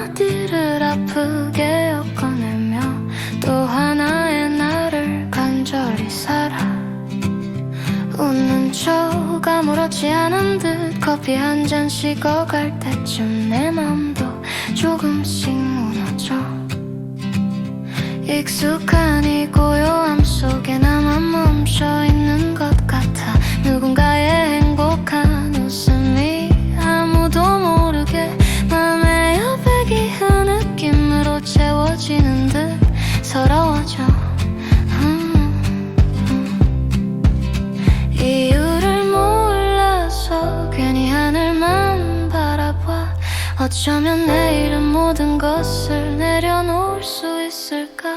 한마디를 아프게 엮어내며 또 하나의 나를 간절히 살아 웃는 척 아무렇지 않은 듯 커피 한 잔 식어갈 때쯤 내 맘도 조금씩 무너져. 익숙한 어쩌면 내일은 모든 것을 내려놓을 수 있을까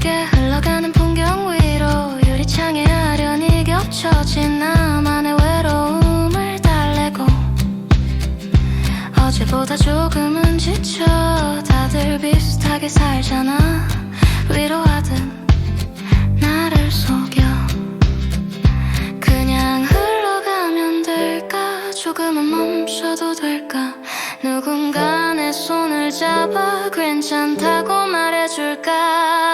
빠르게 흘러가는 풍경 위로 유리창에 아련히 겹쳐진 나만의 외로움을 달래고 어제보다 조금은 지쳐 다들 비슷하게 살잖아 위로하듯 나를 속여 그냥 흘러가면 될까? 조금은 멈춰도 될까? 누군가 내 손을 잡아 괜찮다고 말해줄까